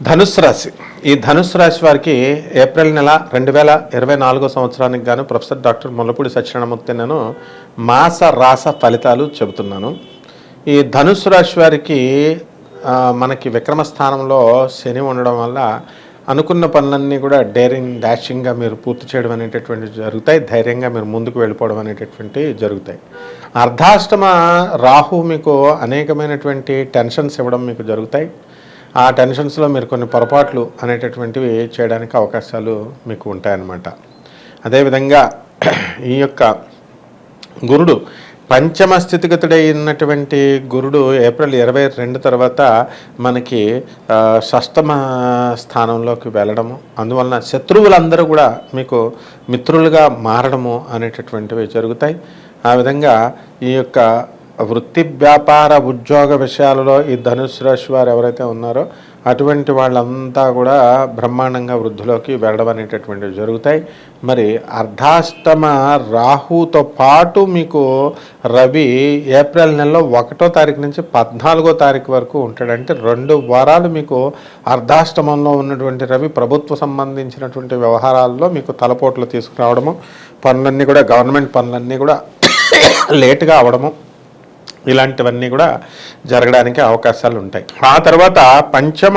ధనుసు రాశి. ఈ ధనుసు రాశి వారికి ఏప్రిల్ నెల రెండు వేల ఇరవై నాలుగో సంవత్సరానికి గాను ప్రొఫెసర్ డాక్టర్ ముల్లపూడి సత్యనారాయణమూర్తి నేను మాస రాస ఫలితాలు చెబుతున్నాను. ఈ ధనుసు రాశి వారికి మనకి విక్రమ స్థానంలో శని ఉండడం వల్ల అనుకున్న పనులన్నీ కూడా డేరింగ్ డాషింగ్గా మీరు పూర్తి చేయడం అనేటటువంటి జరుగుతాయి. ధైర్యంగా మీరు ముందుకు వెళ్ళిపోవడం అనేటటువంటి జరుగుతాయి. అర్ధాష్టమ రాహు మీకు అనేకమైనటువంటి టెన్షన్స్ ఇవ్వడం మీకు జరుగుతాయి. ఆ టెన్షన్స్లో మీరు కొన్ని పొరపాట్లు అనేటటువంటివి చేయడానికి అవకాశాలు మీకు ఉంటాయన్నమాట. అదేవిధంగా ఈ యొక్క గురుడు పంచమ స్థితిగతుడైనటువంటి గురుడు ఏప్రిల్ ఇరవై రెండు తర్వాత మనకి షష్టమ స్థానంలోకి వెళ్ళడము. అందువలన శత్రువులందరూ కూడా మీకు మిత్రులుగా మారడము అనేటటువంటివి జరుగుతాయి. ఆ విధంగా ఈ యొక్క వృత్తి వ్యాపార ఉద్యోగ విషయాలలో ఈ ధనుసు రాశి వారు ఎవరైతే ఉన్నారో అటువంటి వాళ్ళంతా కూడా బ్రహ్మాండంగా వృద్ధిలోకి వెళ్ళడం అనేటటువంటివి జరుగుతాయి. మరి అర్ధాష్టమ రాహుతో పాటు మీకు రవి ఏప్రిల్ నెలలో ఒకటో తారీఖు నుంచి పద్నాలుగో తారీఖు వరకు ఉంటాడంటే రెండు వారాలు మీకు అర్ధాష్టమంలో ఉన్నటువంటి రవి ప్రభుత్వ సంబంధించినటువంటి వ్యవహారాల్లో మీకు తలపోట్లు తీసుకురావడము పనులన్నీ కూడా గవర్నమెంట్ పనులన్నీ కూడా లేటుగా అవడము ఇలాంటివన్నీ కూడా జరగడానికి అవకాశాలు ఉంటాయి. ఆ తర్వాత పంచమ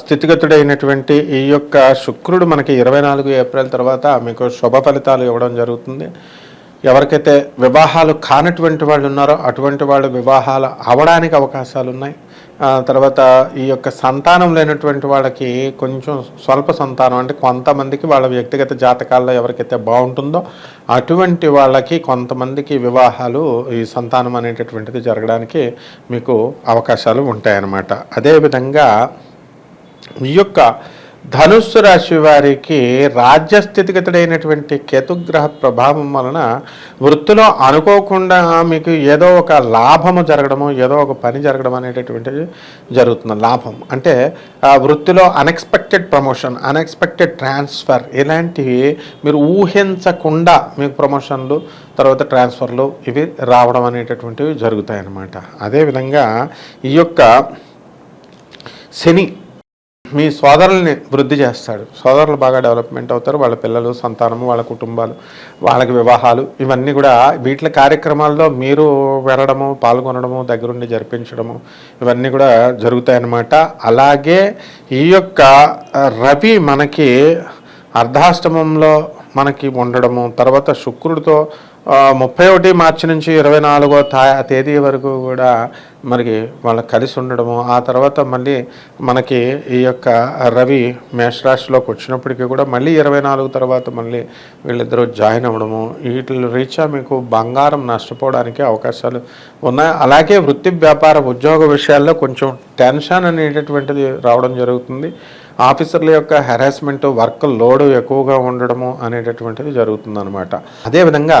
స్థితిగతుడైనటువంటి ఈ యొక్క శుక్రుడు మనకి ఇరవై నాలుగు ఏప్రిల్ తర్వాత మీకు శుభ ఫలితాలు ఇవ్వడం జరుగుతుంది. ఎవరికైతే వివాహాలు కానటువంటి వాళ్ళు ఉన్నారో అటువంటి వాళ్ళు వివాహాలు అవడానికి అవకాశాలు ఉన్నాయి తర్వాత ఈ యొక్క సంతానం లేనటువంటి వాళ్ళకి కొంచెం స్వల్ప సంతానం అంటే కొంతమందికి వాళ్ళ వ్యక్తిగత జాతకాల్లో ఎవరికైతే బాగుంటుందో అటువంటి వాళ్ళకి కొంతమందికి వివాహాలు ఈ సంతానం అనేటటువంటిది జరగడానికి మీకు అవకాశాలు ఉంటాయన్నమాట. అదేవిధంగా ఈ యొక్క ధనుస్సు రాశి వారికి రాజ్యస్థితిగతుడైనటువంటి కేతుగ్రహ ప్రభావం వలన వృత్తిలో అనుకోకుండా మీకు ఏదో ఒక లాభము జరగడము ఏదో ఒక పని జరగడం అనేటటువంటిది జరుగుతుంది. లాభం అంటే వృత్తిలో అన్ఎక్స్పెక్టెడ్ ప్రమోషన్ అన్ఎక్స్పెక్టెడ్ ట్రాన్స్ఫర్ ఇలాంటివి మీరు ఊహించకుండా మీకు ప్రమోషన్లు తర్వాత ట్రాన్స్ఫర్లు ఇవి రావడం అనేటటువంటివి జరుగుతాయి అన్నమాట అదేవిధంగా ఈ యొక్క శని మీ సోదరుల్ని వృద్ధి చేస్తాడు. సోదరులు బాగా డెవలప్మెంట్ అవుతారు. వాళ్ళ పిల్లలు సంతానము వాళ్ళ కుటుంబాలు వాళ్ళకి వివాహాలు ఇవన్నీ కూడా వీటి కార్యక్రమాల్లో మీరు వెళ్ళడము పాల్గొనడము దగ్గరుండి జరిపించడము ఇవన్నీ కూడా జరుగుతాయన్నమాట. అలాగే ఈ యొక్క రవి మనకి అర్ధాష్టమంలో మనకి ఉండడము తర్వాత శుక్రుడితో ముప్పై ఒకటి మార్చి నుంచి ఇరవై నాలుగో తేదీ వరకు కూడా మనకి వాళ్ళ కలిసి ఉండడము ఆ తర్వాత మళ్ళీ మనకి ఈ యొక్క రవి మేషరాశిలోకి వచ్చినప్పటికీ కూడా మళ్ళీ ఇరవై నాలుగు తర్వాత మళ్ళీ వీళ్ళిద్దరూ జాయిన్ అవ్వడము వీటిలో రీచా మీకు బంగారం నష్టపోవడానికి అవకాశాలు ఉన్నాయి. అలాగే వృత్తి వ్యాపార ఉద్యోగ విషయాల్లో కొంచెం టెన్షన్ అనేటటువంటిది రావడం జరుగుతుంది. ఆఫీసర్ల యొక్క హెరాస్మెంట్ వర్క్ లోడ్ ఎక్కువగా ఉండడము అనేటటువంటిది జరుగుతుందన్నమాట. అదేవిధంగా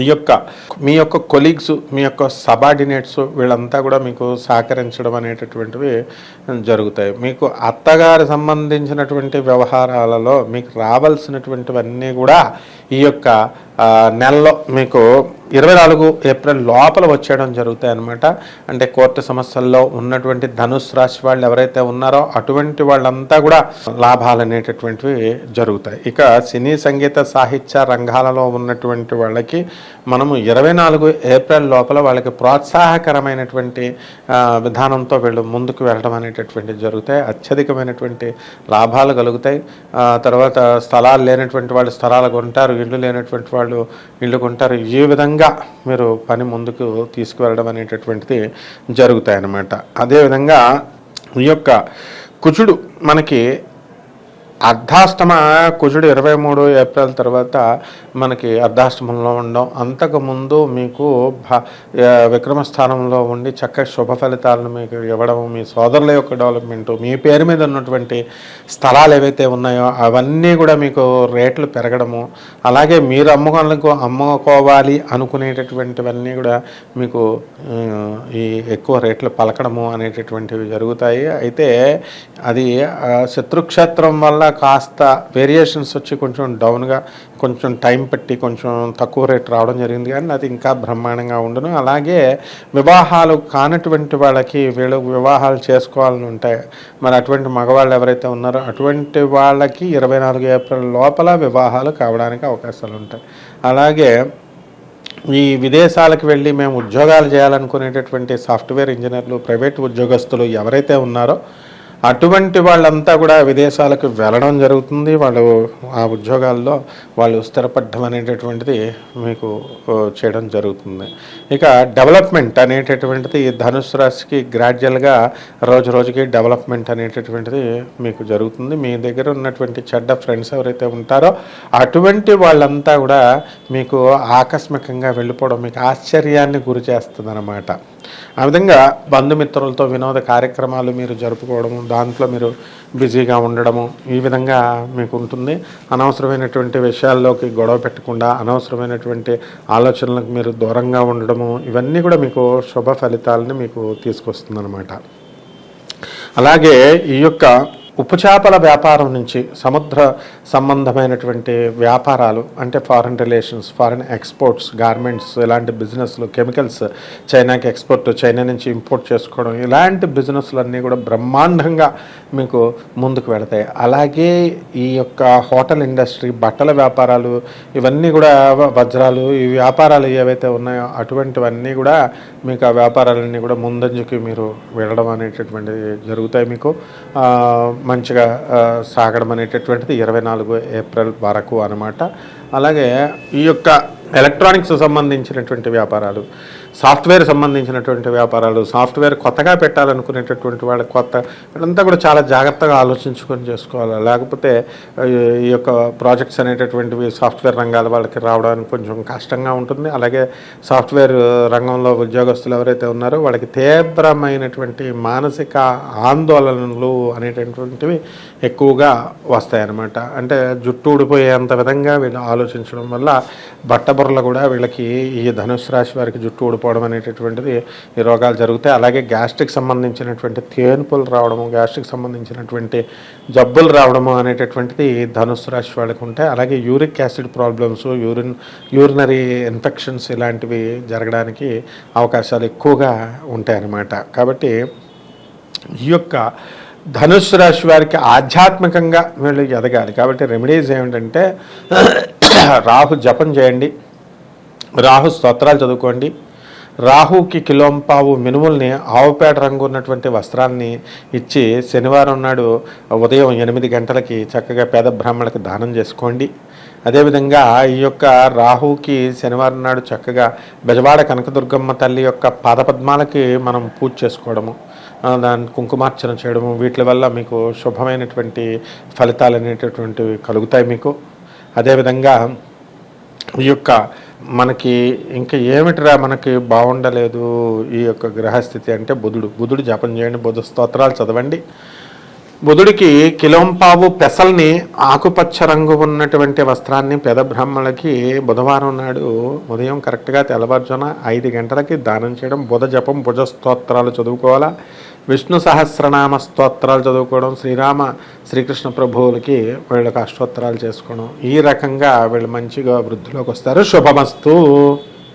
ఈ యొక్క మీ యొక్క కొలీగ్స్ మీ యొక్క సబార్డినేట్స్ వీళ్ళంతా కూడా మీకు సహకరించడం అనేటటువంటివి జరుగుతాయి. మీకు అత్తగారి సంబంధించినటువంటి వ్యవహారాలలో మీకు రావాల్సినటువంటివన్నీ కూడా ఈ యొక్క నెలలో మీకు ఇరవై నాలుగు ఏప్రిల్ లోపల వచ్చేయడం జరుగుతాయి అన్నమాట. అంటే కోర్టు సమస్యల్లో ఉన్నటువంటి ధనుస్ రాశి వాళ్ళు ఎవరైతే ఉన్నారో అటువంటి వాళ్ళంతా కూడా లాభాలు అనేటటువంటివి జరుగుతాయి. ఇక సినీ సంగీత సాహిత్య రంగాలలో ఉన్నటువంటి వాళ్ళకి మనము ఇరవై నాలుగు ఏప్రిల్ లోపల వాళ్ళకి ప్రోత్సాహకరమైనటువంటి విధానంతో వీళ్ళు ముందుకు వెళ్ళడం అనేటటువంటి జరుగుతాయి. అత్యధికమైనటువంటి లాభాలు కలుగుతాయి. తర్వాత స్థలాలు లేనటువంటి వాళ్ళు స్థలాలు కొంటారు ఇళ్ళు లేనటువంటి వాళ్ళు ఇళ్ళు కొంటారు. ఈ విధంగా మీరు పని ముందుకు తీసుకువెళ్ళడం అనేటటువంటిది జరుగుతాయి అన్నమాట అదేవిధంగా ఈ యొక్క కుచుడు మనకి అర్ధాష్టమ కుజుడు ఇరవై మూడు ఏప్రిల్ తర్వాత మనకి అర్ధాష్టమంలో ఉండడం అంతకుముందు మీకు భ విక్రమ స్థానంలో ఉండి చక్కటి శుభ ఫలితాలను మీకు ఇవ్వడం మీ సోదరుల యొక్క డెవలప్మెంట్ మీ పేరు మీద ఉన్నటువంటి స్థలాలు ఏవైతే ఉన్నాయో అవన్నీ కూడా మీకు రేట్లు పెరగడము అలాగే మీరు అమ్మకాలకు అమ్ముకోవాలి అనుకునేటటువంటివన్నీ కూడా మీకు ఈ ఎక్కువ రేట్లు పలకడము అనేటటువంటివి జరుగుతాయి. అయితే అది శత్రుక్షేత్రం వల్ల కాస్త వేరియేషన్స్ వచ్చి కొంచెం డౌన్గా కొంచెం టైం పెట్టి కొంచెం తక్కువ రేట్ రావడం జరిగింది. కానీ అది ఇంకా బ్రహ్మాండంగా ఉండను. అలాగే వివాహాలు కానటువంటి వాళ్ళకి వీళ్ళు వివాహాలు చేసుకోవాలని ఉంటాయి మరి అటువంటి మగవాళ్ళు ఎవరైతే ఉన్నారో అటువంటి వాళ్ళకి ఇరవై నాలుగు ఏప్రిల్ లోపల వివాహాలు కావడానికి అవకాశాలు ఉంటాయి. అలాగే ఈ విదేశాలకు వెళ్ళి మేము ఉద్యోగాలు చేయాలనుకునేటటువంటి సాఫ్ట్వేర్ ఇంజనీర్లు ప్రైవేట్ ఉద్యోగస్తులు ఎవరైతే ఉన్నారో అటువంటి వాళ్ళంతా కూడా విదేశాలకు వెళ్ళడం జరుగుతుంది. వాళ్ళు ఆ ఉద్యోగాల్లో వాళ్ళు స్థిరపడడం అనేటటువంటిది మీకు చేయడం జరుగుతుంది. ఇక డెవలప్మెంట్ అనేటటువంటిది ధనుసు రాశికి గ్రాడ్యువల్గా రోజు రోజుకి డెవలప్మెంట్ అనేటటువంటిది మీకు జరుగుతుంది. మీ దగ్గర ఉన్నటువంటి చెడ్డ ఫ్రెండ్స్ ఎవరైతే ఉంటారో అటువంటి వాళ్ళంతా కూడా మీకు ఆకస్మికంగా వెళ్ళిపోవడం మీకు ఆశ్చర్యాన్ని గురి చేస్తుంది ఆ విధంగా బంధుమిత్రులతో వినోద కార్యక్రమాలు మీరు జరుపుకోవడము దాంట్లో మీరు బిజీగా ఉండడము ఈ విధంగా మీకు ఉంటుంది. అనవసరమైనటువంటి విషయాల్లోకి గొడవ పెట్టకుండా అనవసరమైనటువంటి ఆలోచనలకు మీరు దూరంగా ఉండడము ఇవన్నీ కూడా మీకు శుభ ఫలితాలని మీకు తీసుకొస్తుంది అలాగే ఈ యొక్క ఉప్పు చేపల వ్యాపారం నుంచి సముద్ర సంబంధమైనటువంటి వ్యాపారాలు అంటే foreign relations foreign exports garments ఇలాంటి బిజినెస్లు కెమికల్స్ చైనాకి ఎక్స్పోర్ట్ చైనా నుంచి ఇంపోర్ట్ చేసుకోవడం ఇలాంటి బిజినెస్లన్నీ కూడా బ్రహ్మాండంగా మీకు ముందుకు వెళతాయి. అలాగే ఈ యొక్క హోటల్ ఇండస్ట్రీ బట్టల వ్యాపారాలు ఇవన్నీ కూడా వజ్రాలు ఈ వ్యాపారాలు ఏవైతే ఉన్నాయో అటువంటివన్నీ కూడా మీకు ఆ వ్యాపారాలన్నీ కూడా ముందంజకి మీరు వెళ్ళడం అనేటటువంటిది జరుగుతాయి మీకు. మంచిగా సాగడం అనేటటువంటిది ఇరవై నాలుగు ఏప్రిల్ వరకు అనమాట అలాగే ఈ యొక్క ఎలక్ట్రానిక్స్ సంబంధించినటువంటి వ్యాపారాలు సాఫ్ట్వేర్ సంబంధించినటువంటి వ్యాపారాలు సాఫ్ట్వేర్ కొత్తగా పెట్టాలనుకునేటటువంటి వాళ్ళ కొత్త వీళ్ళంతా కూడా చాలా జాగ్రత్తగా ఆలోచించుకొని చేసుకోవాలి. లేకపోతే ఈ యొక్క ప్రాజెక్ట్స్ అనేటటువంటివి సాఫ్ట్వేర్ రంగాల వాళ్ళకి రావడానికి కొంచెం కష్టంగా ఉంటుంది. అలాగే సాఫ్ట్వేర్ రంగంలో ఉద్యోగస్తులు ఎవరైతే ఉన్నారో వాళ్ళకి తీవ్రమైనటువంటి మానసిక ఆందోళనలు అనేటటువంటివి ఎక్కువగా వస్తాయన్నమాట. అంటే జుట్టు ఊడిపోయేంత విధంగా వీళ్ళు ఆలోచించడం వల్ల బట్టబుర్రలు కూడా వీళ్ళకి ఈ ధనుసు రాశి వారికి జుట్టు ఊడిపోవడం అనేటటువంటిది ఈ రోగాలు జరుగుతాయి. అలాగే గ్యాస్ట్రిక్ సంబంధించినటువంటి తేనుపులు రావడము గ్యాస్ట్రిక్ సంబంధించినటువంటి జబ్బులు రావడము అనేటటువంటిది ధనుసు రాశి వాళ్ళకి ఉంటాయి. అలాగే uric acid problems urine urinary infections ఇలాంటివి జరగడానికి అవకాశాలు ఎక్కువగా ఉంటాయన్నమాట కాబట్టి ఈ యొక్క ధనుస్సు రాశి వారికి ఆధ్యాత్మికంగా వీళ్ళు ఎదగాలి. కాబట్టి రెమెడీస్ ఏమిటంటే రాహు జపం చేయండి. రాహు స్తోత్రాలు చదువుకోండి. రాహుకి కిలోంపావు మినుముల్ని ఆవుపేట రంగు ఉన్నటువంటి వస్త్రాన్ని ఇచ్చి శనివారం నాడు ఉదయం ఎనిమిది గంటలకి చక్కగా పేద బ్రాహ్మణులకి దానం చేసుకోండి. అదేవిధంగా ఈ యొక్క రాహుకి శనివారం నాడు చక్కగా బెజవాడ కనకదుర్గమ్మ తల్లి యొక్క పాదపద్మాలకి మనం పూజ చేసుకోవడము దాన్ని దాని కుంకుమార్చన చేయడము వీటి వల్ల మీకు శుభమైనటువంటి ఫలితాలు అనేటటువంటివి కలుగుతాయి మీకు. అదేవిధంగా ఈ యొక్క మనకి ఇంకా ఏమిటిరా మనకి బాగుండలేదు ఈ యొక్క గ్రహస్థితి అంటే బుధుడు. బుధుడు జపం చేయండి బుధ స్తోత్రాలు చదవండి. బుధుడికి కిలోంపావు పెసల్ని ఆకుపచ్చ రంగు ఉన్నటువంటి వస్త్రాన్ని పెద బ్రాహ్మణులకి బుధవారం నాడు ఉదయం కరెక్ట్గా తెల్లవారుజామున ఐదు గంటలకి దానం చేయడం బుధ జపం భుజ స్తోత్రాలు చదువుకోవాలా? విష్ణు సహస్రనామ స్తోత్రాలు చదువుకోవడం శ్రీరామ శ్రీకృష్ణ ప్రభువులకి వీళ్ళకి అష్టోత్తరాలు చేసుకోవడం ఈ రకంగా వీళ్ళు మంచిగా వృద్ధిలోకి వస్తారు. శుభమస్తు.